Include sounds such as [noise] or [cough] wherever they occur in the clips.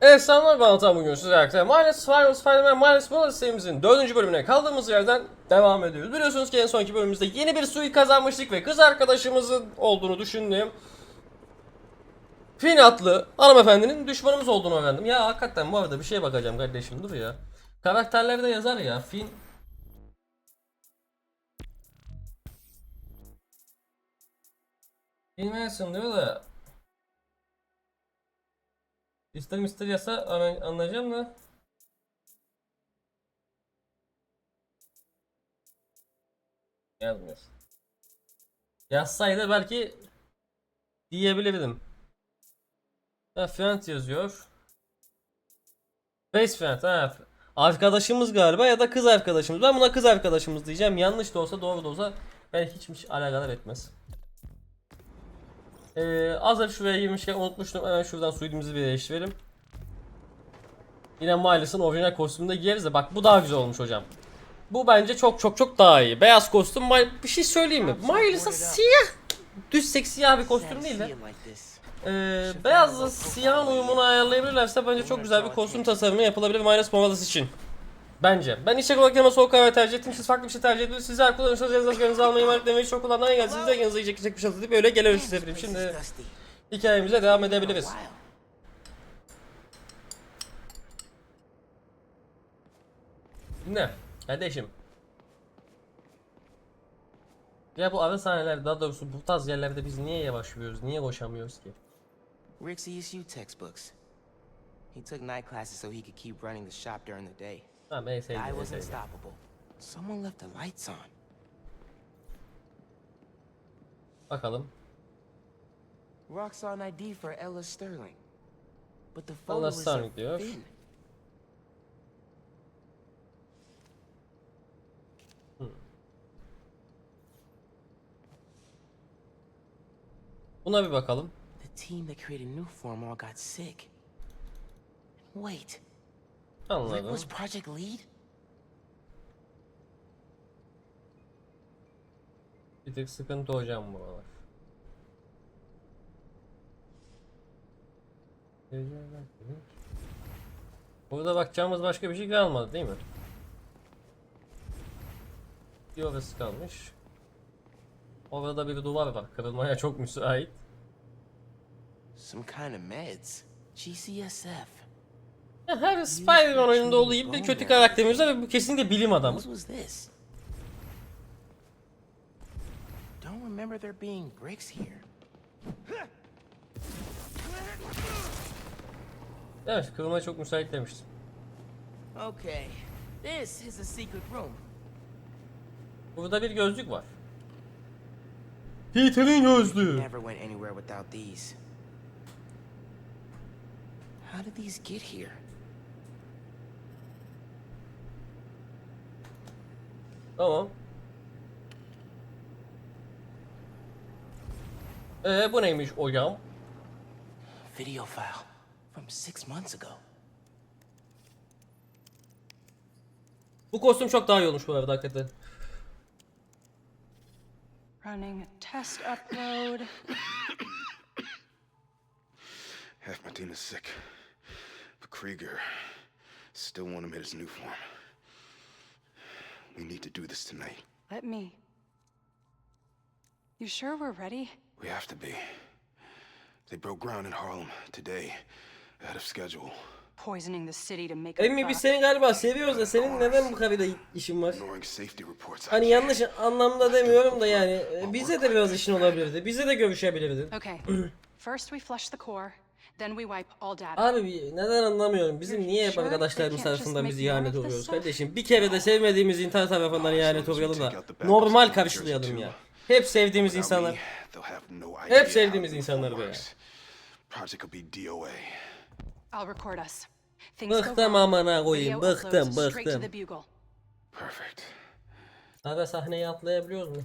Evet selamlar ben Altan bugün sizlerle Miles Spiral Spider-Man Miles Morales serimizin 4. bölümüne kaldığımız yerden devam ediyoruz. Biliyorsunuz ki en sonki bölümümüzde yeni bir suyu kazanmıştık ve kız arkadaşımızın olduğunu düşündüğüm Fin adlı hanımefendinin düşmanımız olduğunu öğrendim. Ya hakikaten bu arada bir şeye bakacağım kardeşim dur ya. Karakterlerde yazar ya Fin Bilmezsin diyor da İster mister yasa anlayacağım da. Yazmıyor. Yazsaydı belki diyebilirdim. Ha friend yazıyor. Best friend ha. Arkadaşımız galiba ya da kız arkadaşımız. Ben buna kız arkadaşımız diyeceğim. Yanlış da olsa doğru da olsa belki hiçmiş alakadar etmez. Ee, hazır şuraya girmişken unutmuştum. Hemen şuradan suidimizi bir değiştirelim. Yine Miles'ın orijinal kostümünde giyeriz de bak bu daha güzel olmuş hocam. Bu bence çok çok çok daha iyi. Beyaz kostüm bir şey söyleyeyim mi? Miles'a siyah düz seksi siyah bir kostüm değil de ee, beyazla siyahın uyumunu ayarlayabilirlerse bence çok güzel bir kostüm tasarımı yapılabilir Miles Morales için. Bence. Ben içecek olarak yanıma soğuk kahve tercih ettim. Siz farklı bir şey tercih ediyorsunuz. Sizler kullanıyorsanız gönlünüzü almayı emanet demeyi çok kullanmaya geldi. Siz de yanınıza yiyecek içecek bir şey alıp öyle geliyoruz size bileyim. Şimdi hikayemize devam edebiliriz. Ne? Kardeşim. Ya bu ara sahneler daha doğrusu bu tarz yerlerde biz niye yavaş yürüyoruz? Niye koşamıyoruz ki? Rick's ESU textbooks. He took night classes so he could keep running the shop during the day. Ben sevdim. I was unstoppable. Someone left the lights on. Bakalım. Rocks on ID for Ella Sterling. But the photo Ella is Sterling diyor. Finn. Buna bir bakalım. The team that created Newform all got sick. Wait, Rick Anladım. was project lead? Bir tık sıkıntı hocam bu aralar. Burada bakacağımız başka bir şey kalmadı değil mi? Bir orası kalmış. Orada bir duvar var. Kırılmaya çok müsait. Some kind of meds. GCSF. [laughs] Her Spider-Man oyununda olduğu gibi bir kötü karakterimiz var ve bu kesinlikle bilim adamı. Don't remember there being bricks here. Evet, kırılmaya çok müsait demiştim. Okay, this is a secret room. Burada bir gözlük var. Peter'in gözlüğü. Never went anywhere without these. How did these get here? Tamam. Ee bu neymiş hocam? Video file from six months ago. Bu kostüm çok daha iyi olmuş bu arada hakikaten. Running test upload. Half my team is sick. But Krieger still want him at his new form. We need to do this tonight. Let me. You sure we're ready? We have to be. They broke ground in Harlem today, ahead of schedule. Poisoning the city to make a Emmi biz seni galiba seviyoruz da senin neden bu kadar işin var? Ignoring safety reports. I Hani yanlış anlamda demiyorum da yani e, bize de biraz işin olabilirdi. Bize de görüşebilirdin. Okay. [clears throat] First we flush the core, then we wipe all data. Abi neden anlamıyorum. Bizim niye hep can't just tarafından biz make more ihanet oluyoruz kardeşim? Bir kere de sevmediğimiz insan tarafından ihanet oluyoruz da normal karşılayalım ya. Hep sevdiğimiz insanlar. me, they'll have no idea Hep sevdiğimiz insanlar be ya. works. Project will be DOA. I'll record us. Things go Bıktım amına koyayım. Video Bıktım uploads straight to the bıktım. bugle. Perfect. Aga sahneyi atlayabiliyoruz mu?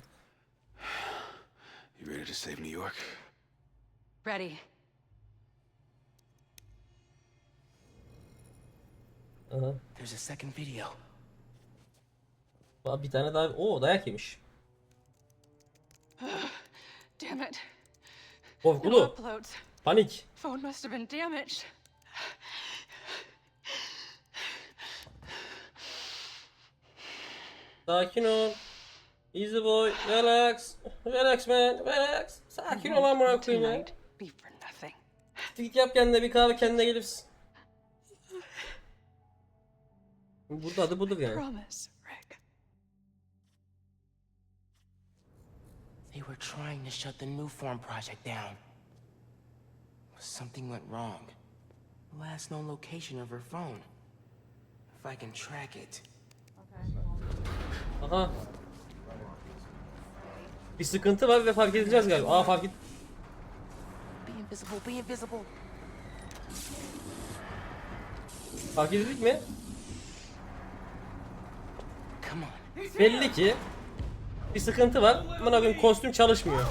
You ready to save New York? Ready. There's a second video. Aa, bir tane daha. Oo dayak yemiş. [sighs] Damn it. Korkulu. Panik. Phone must have been damaged. Sakin ol. Easy boy. Relax. Relax man. Relax. Sakin ol amına koyayım ya. Git yap kendine bir kahve kendine gelirsin. Burada adı budur yani. Promise, Rick. They were trying to shut the new form project down. But something went wrong. The last known location of her phone. If I can track it. Aha. Bir sıkıntı var ve fark edeceğiz galiba. Aa fark et. Be invisible, be invisible. Fark edildik mi? Belli ki bir sıkıntı var. Bana koyayım kostüm çalışmıyor.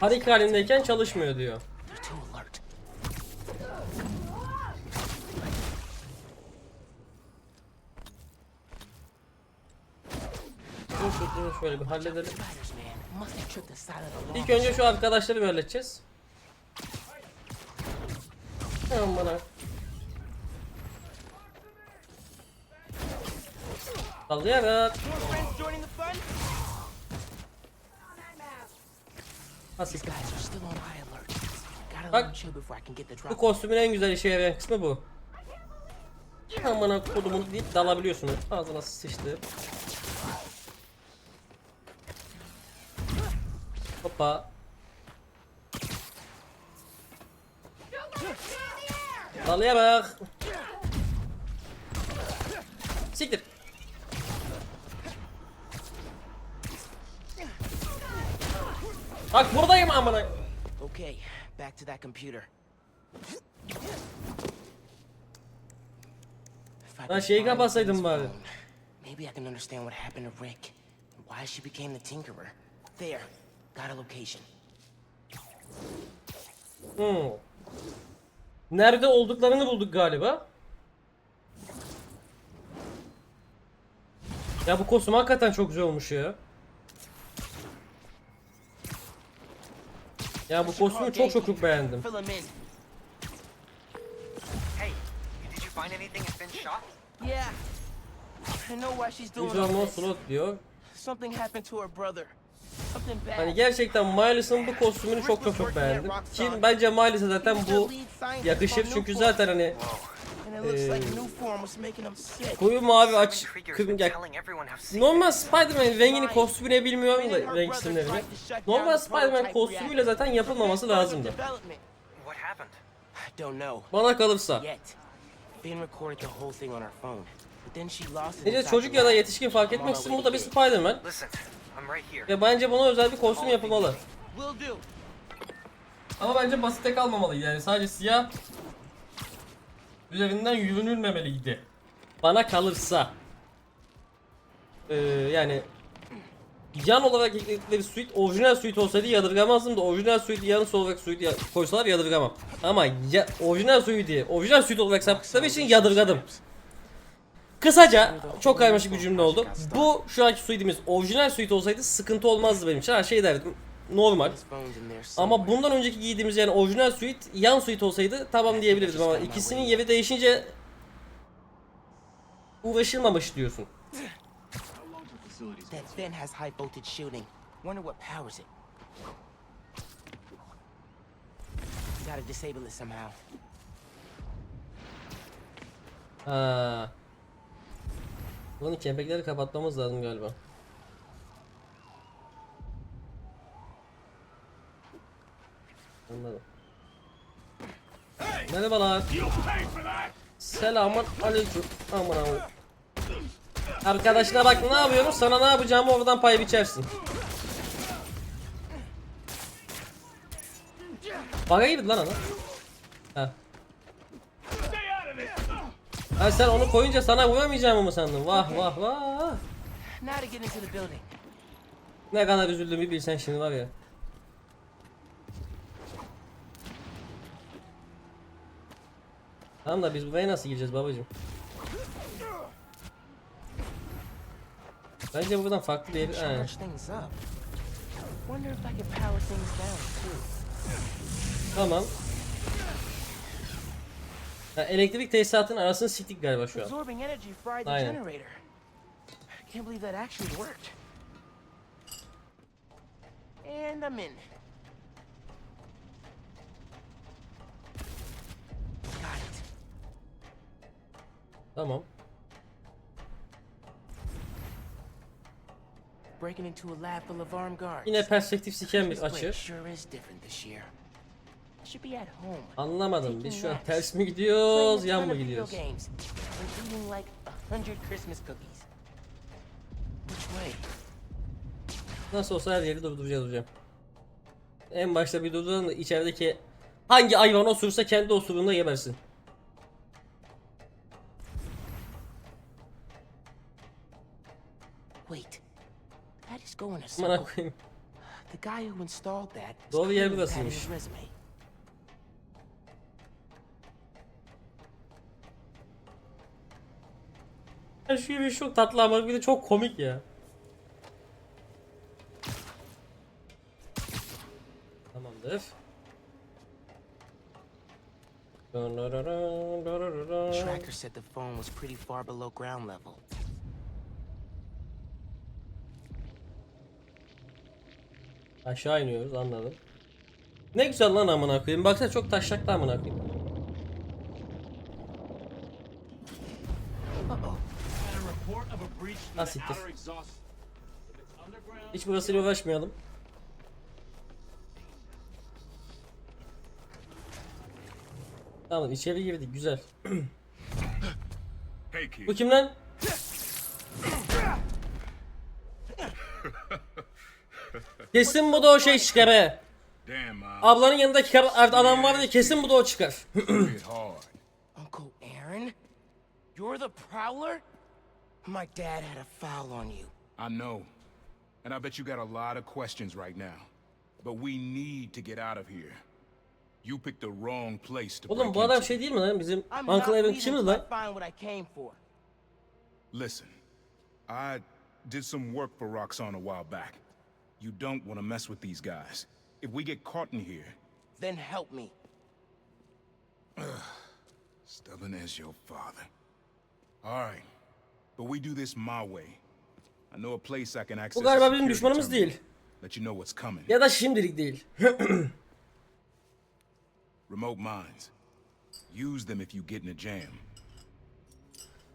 Panik halindeyken çalışmıyor diyor. Dur şöyle bir halledelim. İlk önce şu arkadaşları bir halledeceğiz. Tamam bana. Can get the Bu kostümün en güzel işe yarayan kısmı bu. Amına kodumun deyip dalabiliyorsunuz. Ağzına sıçtı. Hoppa. Dalıya bak. Siktir. Bak buradayım amına. Okay, back to that computer. Lan şeyi kapatsaydın bari. Maybe I can understand what happened to Rick and why she became the Tinkerer. There, got a location. Hmm. Nerede olduklarını bulduk galiba. Ya bu kostüm hakikaten çok güzel olmuş ya. Ya bu kostümü çok çok çok beğendim. Fill him in. Hey, did you find anything in Finn's shop? Yeah. I know why she's doing Güzel all mon this. slot diyor. Something happened to her brother. Something bad. Hani gerçekten Miles'ın bu kostümünü çok çok çok beğendim. Ki bence Miles'e zaten bu yakışır çünkü zaten hani And it looks like the new form was making him sick. koyu mavi aç Krieger's kırm been ya telling everyone how sick Normal Spider-Man rengini kostümüne bilmiyorum da renk isimlerini. Normal Spider-Man kostümüyle zaten yapılmaması lazımdı. What happened? I don't know. Bana kalırsa. İnside çocuk ya da yetişkin fark etmeksizin bu da bir Spider-Man. Ve bence buna özel bir kostüm yapılmalı. Ama bence basite kalmamalıydı yani sadece siyah üzerinden yürünülmemeliydi. Bana kalırsa. Ee, yani yan olarak ekledikleri suite orijinal suite olsaydı yadırgamazdım da orijinal suite yanı olarak suite ya- koysalar yadırgamam. Ama ya, orijinal suite'i orijinal suite olarak saptıkları için yadırgadım. Kısaca çok karmaşık bir cümle oldu. Bu şu anki suite'imiz orijinal suite olsaydı sıkıntı olmazdı benim için. Her şey derdim normal. Ama bundan önceki giydiğimiz yani orijinal suite yan suite olsaydı tamam diyebilirdim ama ikisinin yeri değişince uğraşılmamış diyorsun. That Finn has high voltage shielding. Wonder what powers it. Gotta disable it somehow. Ha. Bunun kepekleri kapatmamız lazım galiba. Anladım. Merhabalar. Selamun aleyküm. Aman aman. Arkadaşına bak ne yapıyorum sana ne yapacağımı oradan pay biçersin. Baga girdi lan ana. Ha. Ha sen onu koyunca sana vuramayacağımı mı sandın? Vah vah vah. Ne kadar üzüldüm bir bilsen şimdi var ya. Tamam da biz buraya nasıl gireceğiz babacım? Bence buradan farklı bir yer... He. Tamam. Ha, elektrik tesisatının arasını siktik galiba şu an. Aynen. And I'm in. Tamam. Breaking into a lab full of armed guards. Yine perspektif siken bir açı. Anlamadım. Biz şu an ters mi gidiyoruz, yan mı gidiyoruz? Nasıl olsa her yeri durduracağız hocam. En başta bir durduralım da içerideki hangi hayvan osursa kendi osurduğunda gebersin. That is going a circle. koyayım. The guy who installed that is Doğru yer clearly padding burasıymış. his resume. Ya şu gibi çok tatlı ama bir de çok komik ya. Tamamdır. Tracker said the phone was pretty far below ground level. Aşağı iniyoruz anladım. Ne güzel lan amına koyayım. Baksana çok taşlaklı amına koyayım. Ha siktir. Hiç burasıyla uğraşmayalım. Tamam içeri girdik güzel. Bu kim lan? [laughs] Kesin bu da o şey çıkar he. Ablanın yanındaki kar- adam vardı ya kesin bu da o çıkar. [clears throat] Uncle Aaron? You're the Prowler? My dad had a foul on you. I know. And I bet you got a lot of questions right now. But we need to get out of here. You picked the wrong place to Oğlum break bu adam into. şey değil mi lan bizim I'm Uncle not Aaron leaving kimdi till I lan? find what I came for. Listen, I did some work for Roxanne a while back. You don't want to mess with these guys. If we get caught in here, Then help me. [sighs] stubborn as your father. All right, but we do this my way. I know a place I can access. Bu galiba the bizim security düşmanımız terminal. değil. Let you know what's coming. Ya da şimdilik değil. [clears throat] Remote mines. Use them if you get in a jam.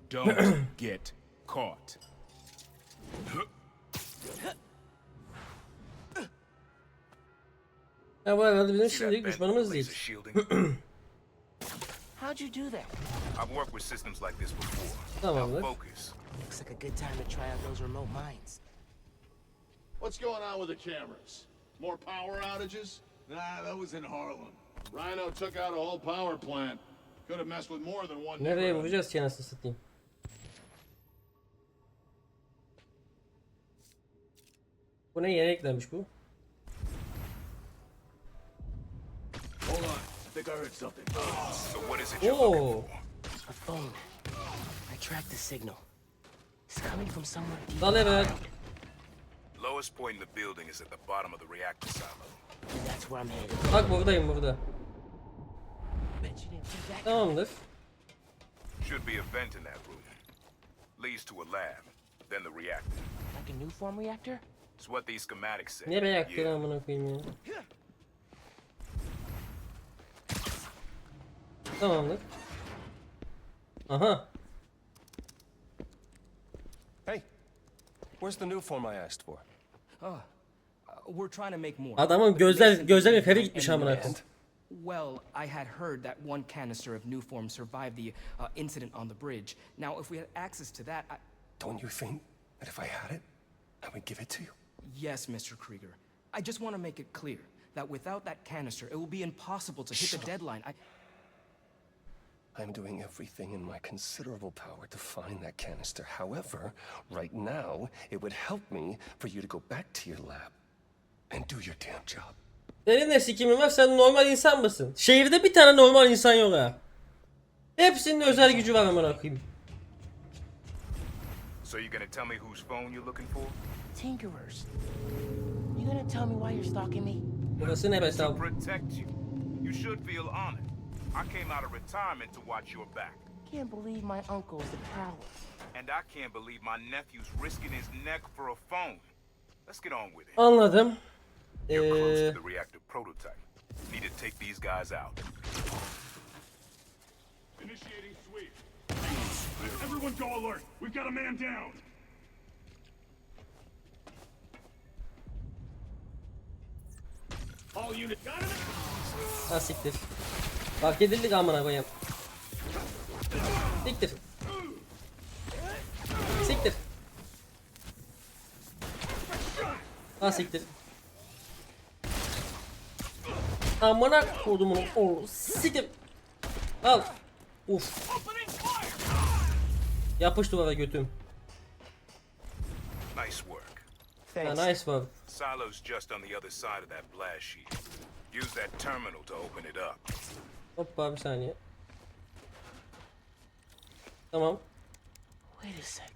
[clears throat] Don't get caught. [clears throat] Ya bu herhalde bizim şimdilik düşmanımız değil. [clears throat] How'd you do that? I've worked with systems like this before. Tamamdır. Focus. Looks like a good time to try out those remote mines. What's going on with the cameras? More power outages? Nah, that was in Harlem. Rhino took out a whole power plant. Could have messed with more than one. Nereye vuracağız ki anasını satayım. Bu ne yeni eklenmiş bu? Think I heard something. So what is it you're looking Oo. A phone. I tracked the signal. It's coming from somewhere deep. Dal evet. Lowest point in the building is at the bottom of the reactor silo. And that's where I'm headed. Bak buradayım burada. Bet you that. Tamamdır. Should be a vent in that room. Leads to a lab, then the reactor. Like a new form reactor? It's what these schematics say. Ne reaktörü Yeah. amına koyayım ya. Tamamdır. Aha. Hey, where's the new form I asked for? Uh, we're trying to make more. Adamın But gözler Mason gözler didn't feri gitmiş any amına koyayım. Well, I had heard that one canister of new form survived the uh, incident on the bridge. Now, if we had access to that, I... Don't you think that if I had it, I would give it to you? Yes, Mr. Krieger. I just want to make it clear that without that canister, it will be impossible to hit Shut the up. deadline. I... I'm doing everything in my considerable power to find that canister. However, right now, it would help me for you to go back to your lab and do your damn job. Senin ne sikimin var sen normal insan mısın? Şehirde bir tane normal insan yok ha. Hepsinin özel gücü var amına koyayım. So you gonna tell me whose phone you're looking for? Tinkerers. You gonna tell me why you're stalking me? Burası ne be sal? Protect you. You should feel honored. I came out of retirement to watch your back. Can't believe my uncle's the prowler. And I can't believe my nephew's risking his neck for a phone. Let's get on with it. Anladım. You're close to the reactor prototype. Need to take these guys out. Initiating sweep. Everyone go alert. We've got a man down. All units. Got it. ha siktir. Fark edildik amına koyayım. Siktir. Siktir. Ha siktir. Amına kodumun oğlu. Siktir. Al. Uf. Yapış duvara götüm. Nice work. Ha, Thanks. nice var. Silo's just on the other side of that blast sheet. Use that terminal to open it up. Hoppa bir saniye. Tamam. Wait a sec.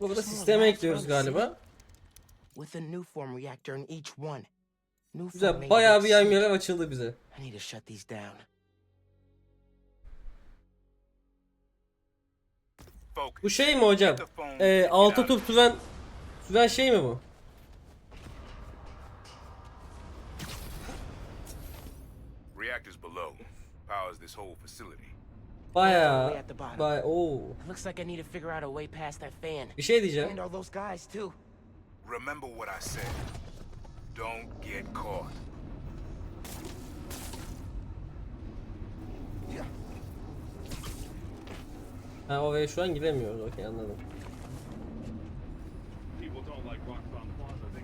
Burada sisteme ekliyoruz galiba. With a new form reactor in each one. Güzel. Bayağı bir sick. yerler açıldı bize. I need to shut these down. Focus. Bu şey mi hocam? Ee, altı tur süren süren şey mi bu? Powers this whole facility. Bayağı. Bayağı. Oo. Looks like I need to figure out a way past that fan. Bir şey diyeceğim. And all those guys, too. Remember what I said. Don't get caught. Ha oraya şu an giremiyoruz. Okey anladım. People don't like Roxxon Plaza. They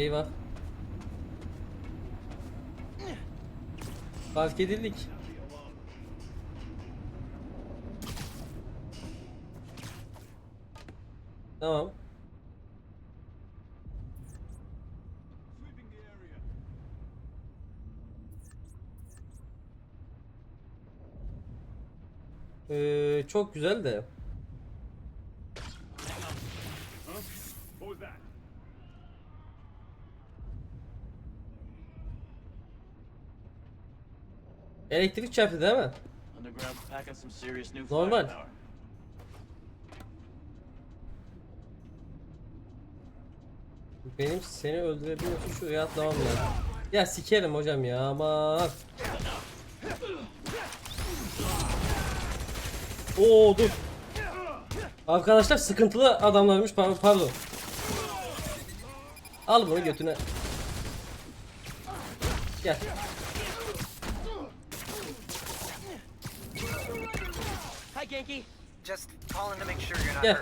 Eyvah. Fark edildik. Tamam. Ee, çok güzel de. What was that? Elektrik çarptı değil mi? Normal. Benim seni öldürebiliyorsun şuraya atlamam lazım. Ya sikerim hocam ya aman. Oo dur. Arkadaşlar sıkıntılı adamlarmış par- pardon. Al bunu götüne. Gel. Me.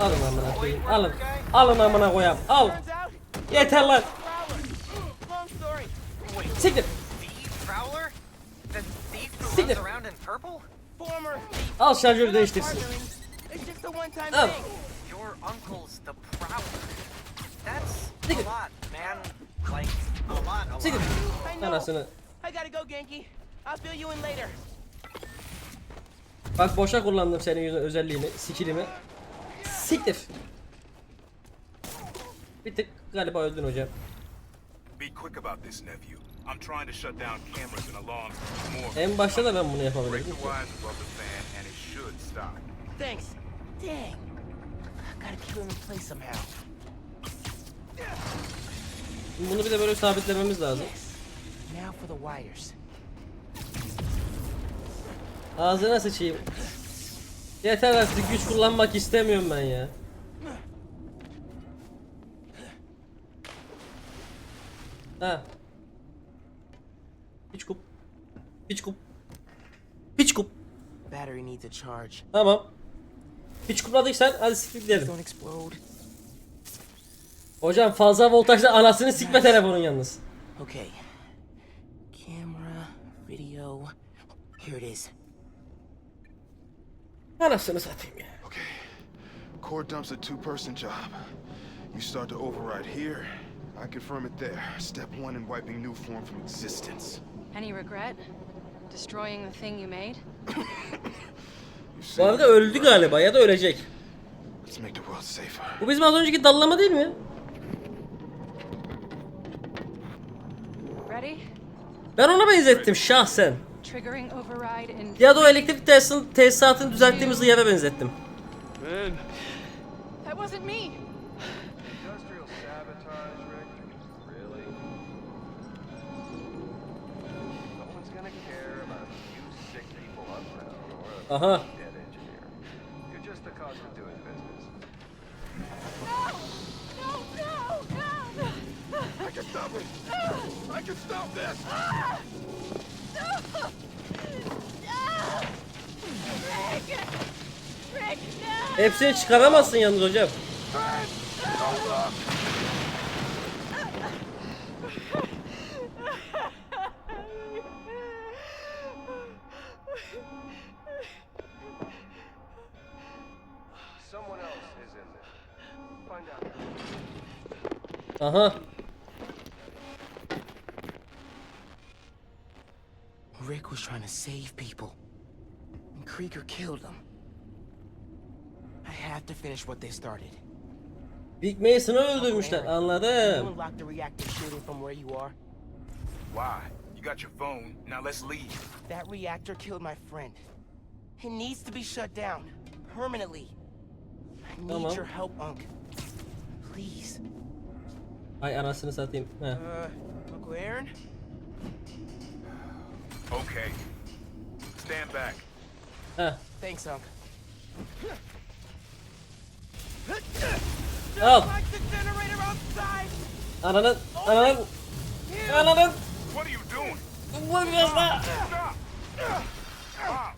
Alın amına koyayım. Alın. Alın amına koyayım. Al. Yeter lan. Siktir. Siktir. Al şarjörü değiştirsin. partnering. It's just a one-time Oh. thing. Your uncle's the Prowler. That's Siktir. a lot, man. Like, a lot, a lot. Siktir. I know. Anasını. Bak boşa kullandım senin yüzün özelliğini, skillimi. Siktir. Bir tık galiba öldün hocam. Be quick about this, nephew. I'm trying to shut down cameras and alarms more. En başta da ben bunu stop. Thanks. Dang. Gotta keep him in place somehow. Bunu bir de böyle sabitlememiz lazım. Ağzına sıçayım. Yeter artık güç kullanmak istemiyorum ben ya. Ha. Piç kup. Piç kup. Piç kup. Battery needs a charge. Tamam. Piç kupladıysan hadi siktir gidelim. Hocam fazla voltajda anasını sikme telefonun yalnız. Okay. Camera, video. Here it is. Anasını satayım ya. Okay. Core dump's a two-person job. You start to override here. I confirm it there. Step one in wiping new form from existence. Any regret? Destroying the thing you made? [coughs] Bu arada öldü galiba ya da ölecek. Let's make the world safer. Bu bizim az önceki dallama değil mi? Ready? Ben ona benzettim şahsen. Ya da o elektrik tesis- tesisatını düzelttiğimiz yere benzettim. That Hepsini çıkaramazsın yalnız hocam. Aha. Rick was trying to save people. And Krieger killed him. Have to finish what they started. Big Mason'ı öldürmüşler anladım. unlock the reactor shooting from where you are. Why? You got your phone. Now let's leave. That reactor killed my friend. It needs to be shut down. Permanently. I need Tamam. your help, Unc. Please. Ay anasını satayım. Heh. Uh, Uncle Aaron? Okay. Stand back. Heh. Thanks, Unc. Al. Like the generator outside! Ananın. Ananın. Ananın. What are you doing? Vur biraz daha. Stop! Stop!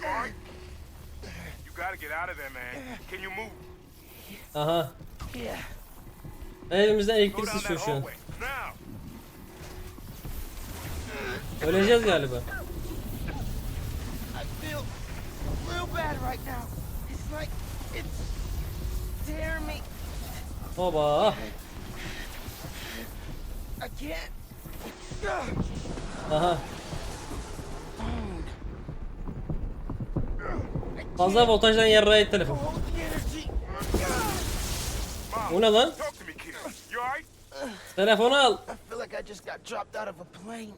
You alright? You gotta get out of there, man. Can you move? Aha. Yeah. Elimizden elektrik that şu an. Öleceğiz galiba. I feel real bad right now. It's like it's. Hoba. I can't. Aha. Fazla voltajdan telefon. Hold the energy. O ne lan? Telefonu al. I feel like I just got dropped out of a plane.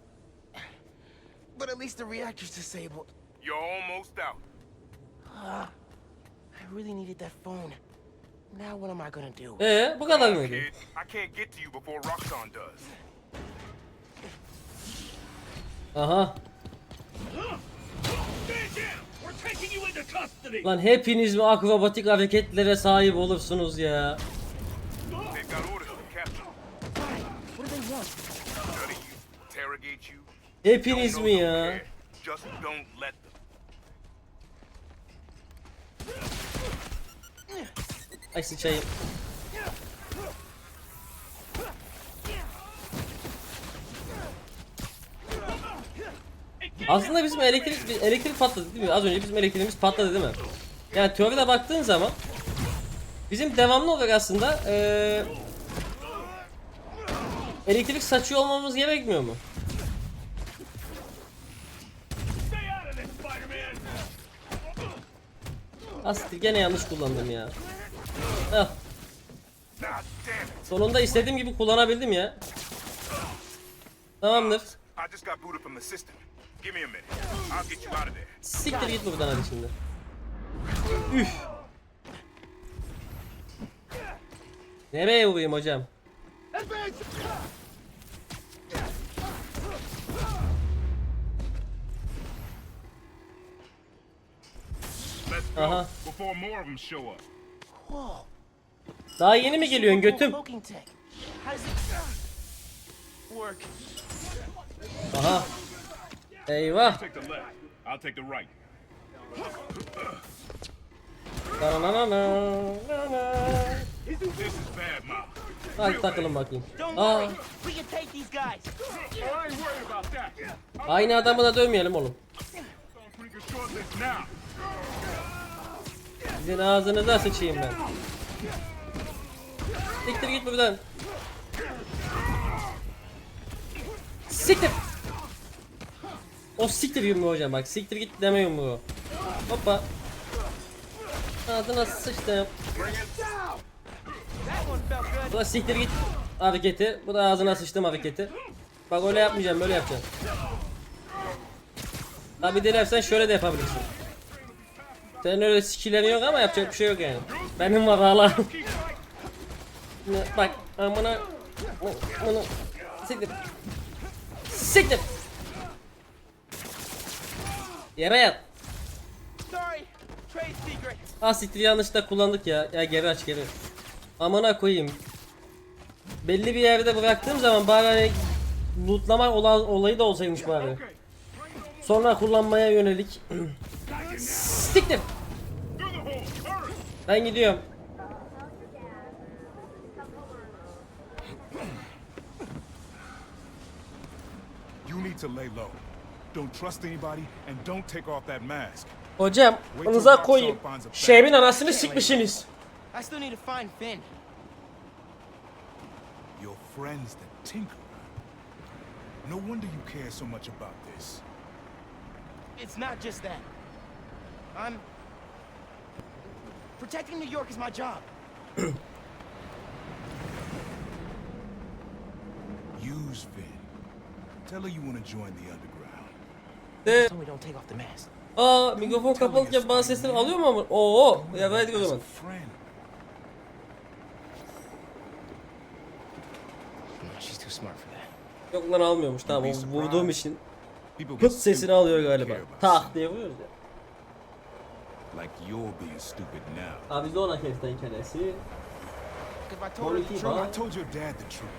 But at least the reactor's disabled. You're almost out. I really needed that phone. Now what am I gonna do? Ee, bu kadar mıydı? kid. I can't get to you before Roxxon does. Aha. Lan hepiniz mi akrobatik hareketlere sahip olursunuz ya? They've got orders from Captain. What do they want? Study you, interrogate you. Hepiniz Don't mi know, don't ya? care. Just don't let them. Ay sıçayım. Aslında bizim elektrik elektrik patladı değil mi? Az önce bizim elektriğimiz patladı değil mi? Yani teoride baktığın zaman bizim devamlı olarak aslında eee elektrik saçıyor olmamız gerekmiyor mu? Aslında gene yanlış kullandım ya. Heh. Sonunda istediğim gibi kullanabildim ya. Tamamdır. Siktir git buradan hadi şimdi. Üf. Nereye vurayım hocam? Aha. before more of them show up. Daha yeni mi geliyorsun götüm? Aha. Eyvah. Hadi takılın bakayım. Aa, aynı adamı da dövmeyelim oğlum. Sizin ağzınıza sıçayım ben. Siktir git buradan. Siktir. O siktir yumruğu hocam bak siktir git deme yumruğu. Hoppa. Ağzına sıçtım. Bu da siktir git hareketi. Bu da ağzına sıçtım hareketi. Bak öyle yapmayacağım böyle yapacağım. Tabi dilersen şöyle de yapabilirsin. Senin öyle skillerin yok ama yapacak bir şey yok yani. Benim var hala. Ne, Bak amına amına siktir. Siktir. Yere yat. Ah siktir yanlışlıkla kullandık ya. Ya geri aç geri. Amına koyayım. Belli bir yerde bıraktığım zaman bari hani lootlama olan olayı da olsaymış bari. Sonra kullanmaya yönelik. [clears throat] Siktir. Ben gidiyorum. You need to lay low. Don't trust anybody and don't take off that mask. Hocamınıza koyayım. Şehrin anasını sikmişsiniz. I still need to find Finn. Your friends the Tinkerer. No wonder you care so much about this. It's not just that. I'm protecting New York is my job. Use Vin. Tell her you want to join the underground. De, Tell me don't take off the mask. aa mikrofon kapalıyken bazı sesleri alıyor mu ama? Oo ya verdik o zaman. a friend. No, she's too smart for that. Yok lan almıyormuş tamam o vurduğum için People [laughs] hıt sesini alıyor galiba. Tak diye vuruyoruz ya. Like you're being stupid now. Abi de ona kestin kendisi. Truth.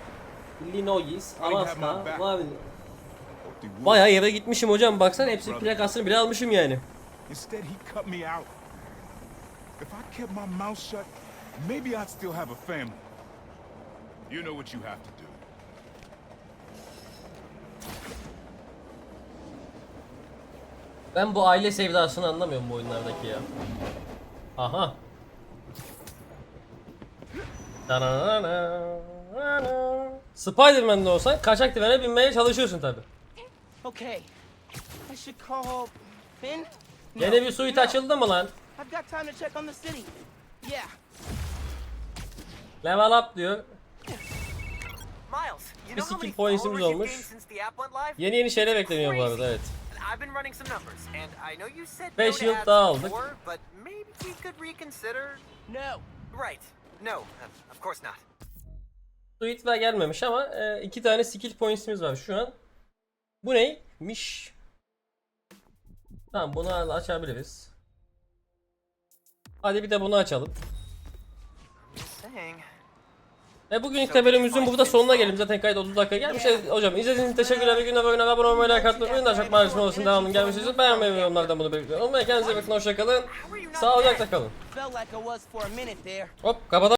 Illinois, Alaska, back. var. Hope he would. Bayağı yere gitmişim hocam baksana hepsi plakasını bile almışım yani. Instead, he cut me out. If I kept my mouth shut, maybe I'd still have a family. You know what you have to do. Ben bu aile sevdasını anlamıyorum bu oyunlardaki ya. Aha. Spider-Man'de olsan kaçak trene binmeye çalışıyorsun tabi. Okay. I should call Finn. Yeni bir suite no. açıldı mı lan? I've got time to check on the city. Yeah. Level up diyor. Miles, you Bir know how skill many points'imiz olmuş. gained since the app went live? Yeni yeni şeyler bekleniyor bu arada evet. And I've been running some numbers, and I know you said Beş no to yıl ads daha aldık. before, but maybe we could reconsider. No. Right. No, of course not. Suite daha gelmemiş ama e, iki tane skill points'imiz var şu an. Bu neymiş? Tamam bunu açabiliriz. Hadi bir de bunu açalım. Ve bugünkü de bölümümüzün burada sonuna gelelim. Zaten kayıt 30 dakika gelmiş. Evet, Hocam izlediğiniz için teşekkürler. Bir günde oyuna abone olmayı, like atmayı, unutmayın. Daha çok paylaşım olsun. Devamının gelmesi için beğenmeyi ve yorumlardan bunu bekliyorum. Olmaya kendinize bakın. Hoşçakalın. Sağlıcakla kalın. Felt like I was for a minute there. Hop kapatalım.